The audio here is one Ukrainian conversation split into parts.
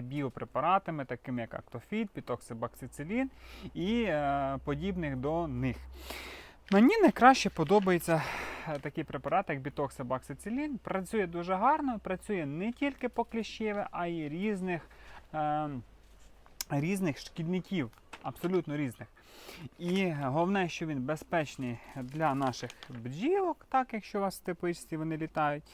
біопрепаратами, такими як Актофіт, Пітоксибаксицилін і е, подібних до них. Мені найкраще подобається е, такий препарат, як бітоксибаксицилін. Працює дуже гарно, працює не тільки по кліщеве, а й різних, е, різних шкідників, абсолютно різних. І головне, що він безпечний для наших бджілок, так якщо у вас в тепличці вони літають,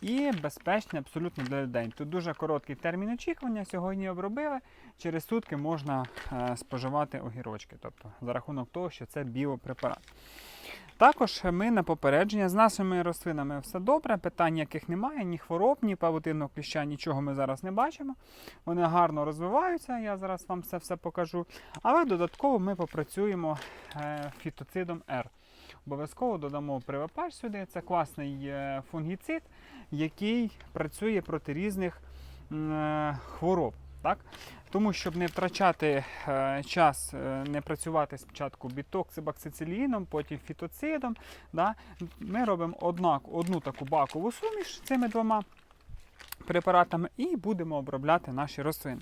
і безпечний абсолютно для людей. Тут дуже короткий термін очікування. Сьогодні обробили. Через сутки можна е, споживати огірочки, тобто за рахунок того, що це біопрепарат. Також ми на попередження з нашими рослинами все добре, питань ніяких немає, ні хвороб, ні павутинного кліща, нічого ми зараз не бачимо. Вони гарно розвиваються, я зараз вам це все покажу. Але додатково ми попрацюємо е, фітоцидом R. Обов'язково додамо привапаж сюди. Це класний е, фунгіцид, який працює проти різних е, хвороб. Так? Тому, щоб не втрачати е, час, е, не працювати спочатку бітоксибаксициліном, потім фітоцидом, да? ми робимо однак, одну таку бакову суміш цими двома препаратами і будемо обробляти наші рослини.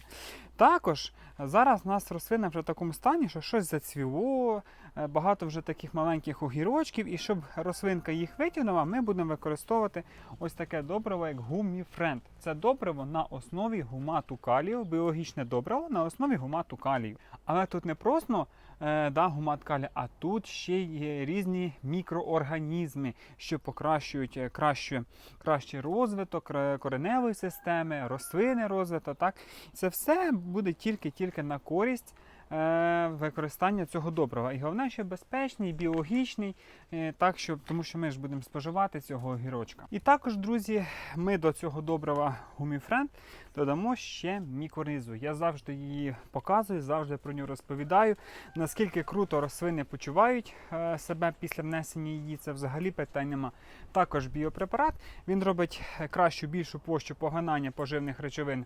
Також зараз у нас рослина вже в такому стані, що щось зацвіло, е, багато вже таких маленьких огірочків, і щоб рослинка їх витягнула, ми будемо використовувати ось таке добриво, як гуміфренд. Це добриво на основі гумату калію, біологічне добриво на основі гумату калію. Але тут не просто е, да, гумат калію, а тут ще є різні мікроорганізми, що покращують е, краще, кращий розвиток е, кореневої системи, рослини розвиток. Так? Це все буде тільки-тільки на користь е, використання цього добрива. І головне, що безпечний, біологічний, е, так, щоб, тому що ми ж будемо споживати цього огірочка. І також, друзі, ми до цього добрива Гуміфренд додамо ще мікоризу. Я завжди її показую, завжди про нього розповідаю. Наскільки круто рослини почувають е, себе після внесення її, це взагалі питань нема. Також біопрепарат. Він робить е, кращу, більшу площу поглинання поживних речовин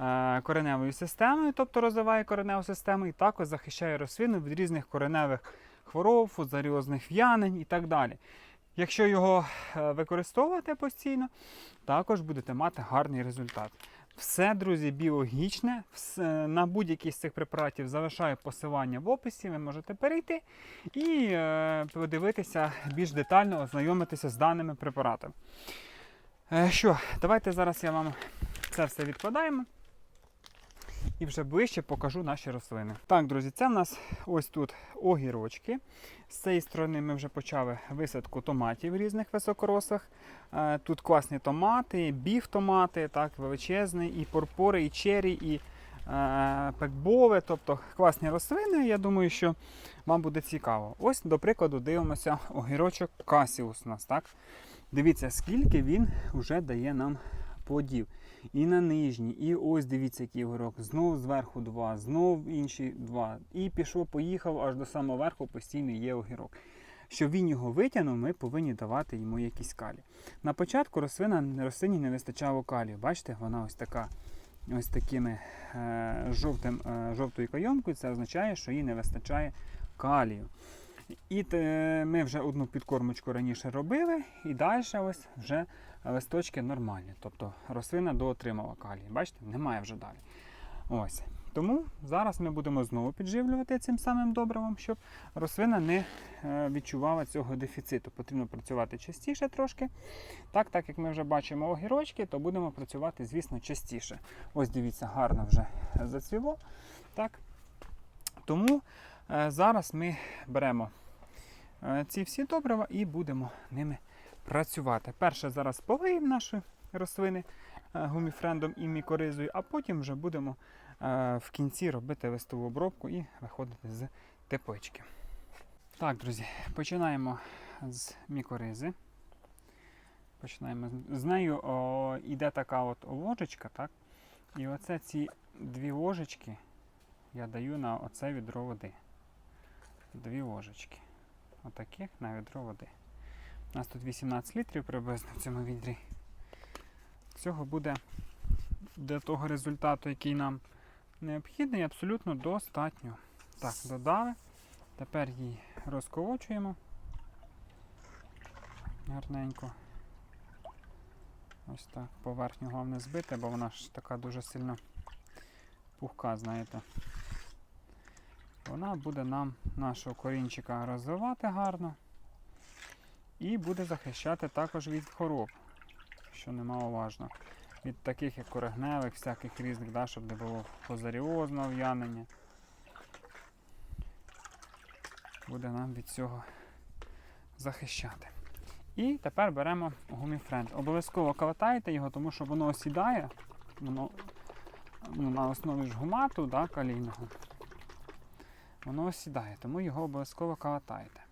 е, кореневою системою, тобто розвиває кореневу систему, і також захищає рослину від різних кореневих хвороб, фузаріозних в'янень і так далі. Якщо його використовувати постійно, також будете мати гарний результат. Все, друзі, біологічне. Все, на будь-який з цих препаратів залишаю посилання в описі. Ви можете перейти і е, подивитися більш детально, ознайомитися з даними препаратами. Е, що, давайте зараз я вам це все відкладаємо. І вже ближче покажу наші рослини. Так, друзі, це в нас ось тут огірочки. З цієї сторони ми вже почали висадку томатів різних високорослих. Е, Тут класні томати, біф томати, так, величезний, і порпори, і чері, і е, пекбови, тобто класні рослини. Я думаю, що вам буде цікаво. Ось, до прикладу, дивимося огірочок Касіус у нас. так. Дивіться, скільки він вже дає нам плодів. І на нижній, і ось дивіться, який огірок. Знов зверху два, знов інші два. І пішов, поїхав аж до самого верху постійно є огірок. Щоб він його витягнув, ми повинні давати йому якісь калі. На початку рослина, рослині не вистачало калію. Бачите, вона ось така. Ось такими е, жовтим, е, жовтою кайомкою, це означає, що їй не вистачає калію. І ми вже одну підкормочку раніше робили, і далі ось вже листочки нормальні. Тобто рослина доотримала калій. Бачите, немає вже далі. Ось. Тому зараз ми будемо знову підживлювати цим самим добривом, щоб рослина не е, відчувала цього дефіциту. Потрібно працювати частіше трошки. Так, так як ми вже бачимо огірочки, то будемо працювати, звісно, частіше. Ось дивіться, гарно вже зацвіло. Так. Тому е, зараз ми беремо е, ці всі добрива і будемо ними працювати. Перше зараз полиємо наші рослини е, гуміфрендом і мікоризою, а потім вже будемо е, в кінці робити листову обробку і виходити з теплички. Так, друзі, починаємо з мікоризи. Починаємо з- нею. О, іде така от ложечка, так? І оце ці дві ложечки я даю на оце відро води. Дві ложечки. Отаких на відро води. У нас тут 18 літрів приблизно в цьому відрі. Цього буде для того результату, який нам необхідний, абсолютно достатньо. Так, додали. Тепер її розколочуємо гарненько. Ось так. Поверхню головне збити, бо вона ж така дуже сильно пухка, знаєте. Вона буде нам нашого корінчика розвивати гарно і буде захищати також від хвороб, що немаловажно. Від таких як кореневих, всяких різних, да, щоб не було фузаріозного в'янення. Буде нам від цього захищати. І тепер беремо гуміфренд. Обов'язково калатайте його, тому що воно осідає воно, ну, на основі ж гумату да, калійного. Воно осідає, тому його обов'язково калатайте.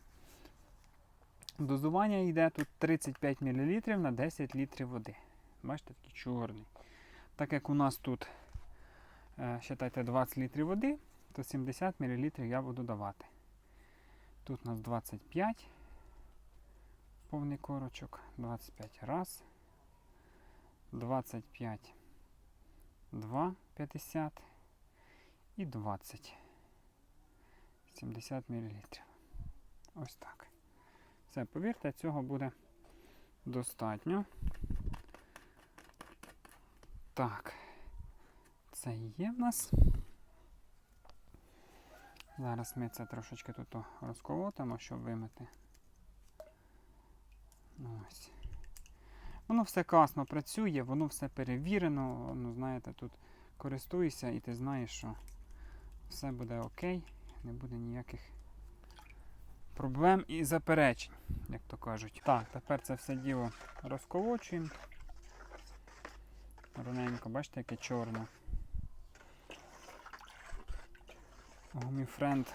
Дозування йде тут 35 мл на 10 літрів води. Бачите, такий чорний. Так як у нас тут, е, считайте, 20 літрів води, то 70 мл я буду давати. Тут у нас 25 повний корочок, 25 раз, 25, 2, 50 і 20. 70 мл. Ось так. Все, повірте, цього буде достатньо. Так, це є в нас. Зараз ми це трошечки тут розколотимо, щоб вимити. Ось. Воно все класно працює, воно все перевірено. Ну, знаєте, тут користуйся і ти знаєш, що все буде окей, не буде ніяких проблем і заперечень, як то кажуть. Так, тепер це все діло розколочуємо. Ровненько, бачите, яке чорне. Гуміфренд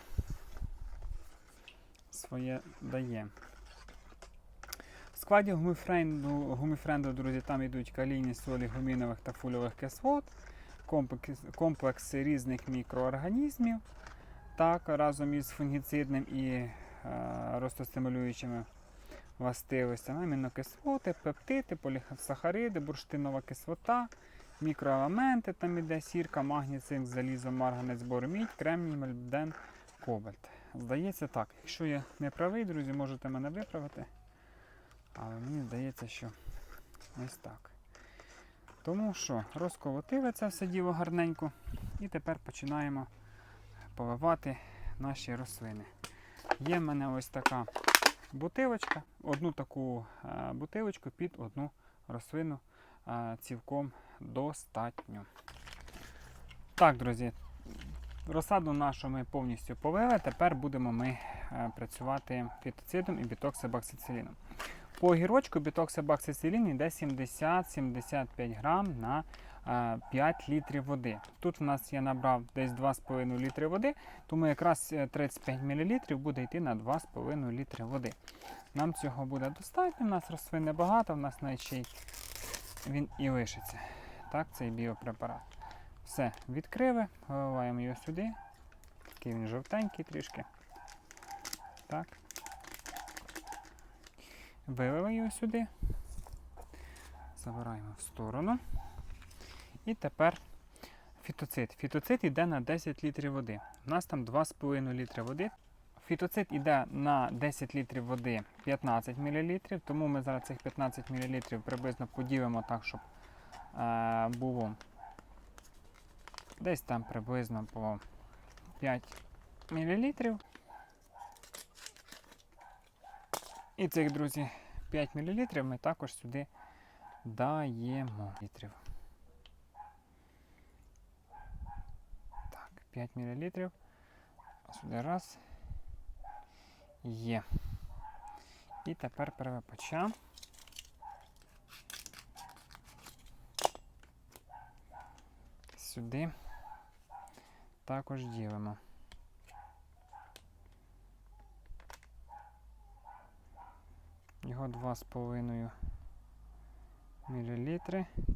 своє дає. В складі гуміфренду, гуміфренду, друзі, там йдуть калійні солі гумінових та фульових кислот, комплекс, комплекси різних мікроорганізмів, так, разом із фунгіцидним і е, ростостимулюючими властивостями, амінокислоти, пептиди, полісахариди, бурштинова кислота, мікроелементи, там іде сірка, магній, цинк, залізо, марганець, бор, мідь, кремній, мольбден, кобальт. Здається так. Якщо я не правий, друзі, можете мене виправити. Але мені здається, що ось так. Тому що розколотили це все діло гарненько. І тепер починаємо поливати наші рослини. Є в мене ось така бутилочка, одну таку е, бутилочку під одну рослину е, цілком достатньо. Так, друзі, розсаду нашу ми повністю полили. Тепер будемо ми е, працювати фітоцидом і бітоксибаксициліном. По огірочку бітоксибаксицилін йде 70-75 грам на 5 літрів води. Тут у нас я набрав десь 2,5 літри води, тому якраз е, 35 мл буде йти на 2,5 літри води. Нам цього буде достатньо, у нас рослин небагато, у нас навіть ще й він і лишиться. Так, цей біопрепарат. Все, відкрили, виливаємо його сюди. Такий він жовтенький трішки. Так. Вилили його сюди. Забираємо в сторону. І тепер фітоцид. Фітоцид йде на 10 літрів води. У нас там 2,5 літри води. Фітоцид йде на 10 літрів води 15 мл, тому ми зараз цих 15 мл приблизно поділимо так, щоб е, було десь там приблизно по 5 мл. І цих, друзі, 5 мл ми також сюди даємо літрів. 5 мл. Сюди раз. Є. І тепер перепоча. Сюди також ділимо. Його 2,5 мл.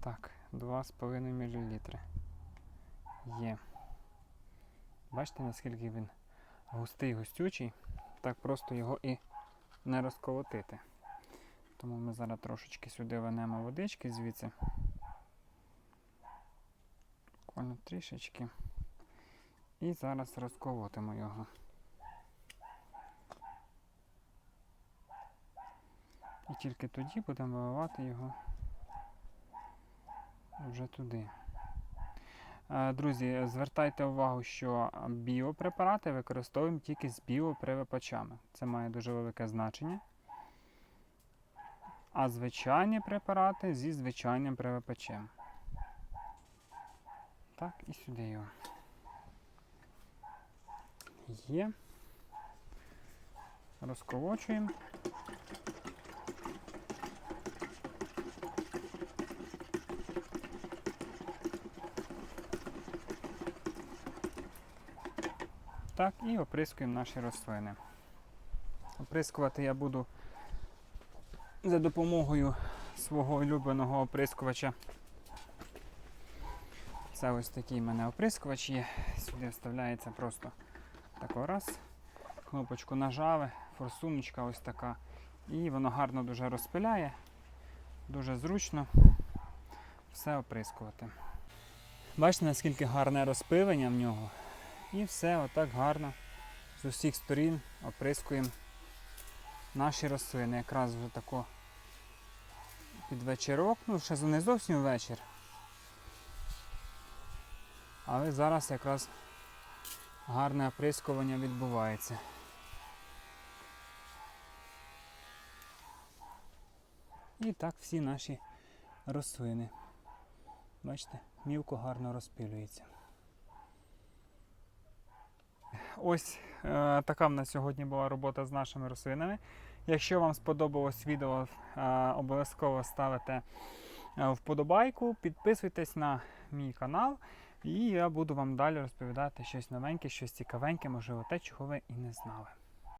Так, 2,5 мл. Є. Бачите, наскільки він густий, густючий, так просто його і не розколотити. Тому ми зараз трошечки сюди винемо водички звідси. Буквально трішечки. І зараз розколотимо його. І тільки тоді будемо виливати його вже туди. Е, Друзі, звертайте увагу, що біопрепарати використовуємо тільки з біопривипачами. Це має дуже велике значення. А звичайні препарати зі звичайним привипачем. Так, і сюди його. Є. Розколочуємо. Так, і оприскуємо наші рослини. Оприскувати я буду за допомогою свого улюбленого оприскувача. Це ось такий в мене оприскувач є. Сюди вставляється просто тако раз. Кнопочку нажали, форсуночка ось така. І воно гарно дуже розпиляє. Дуже зручно все оприскувати. Бачите, наскільки гарне розпилення в нього. І все отак гарно з усіх сторін оприскуємо наші рослини. Якраз вже тако під вечірок, ну ще не зовсім вечір. Але зараз якраз гарне оприскування відбувається. І так всі наші рослини. Бачите, мілко гарно розпилюється. Ось е, така в нас сьогодні була робота з нашими рослинами. Якщо вам сподобалось відео, е, обов'язково ставите е, вподобайку, підписуйтесь на мій канал, і я буду вам далі розповідати щось новеньке, щось цікавеньке, можливо, те, чого ви і не знали.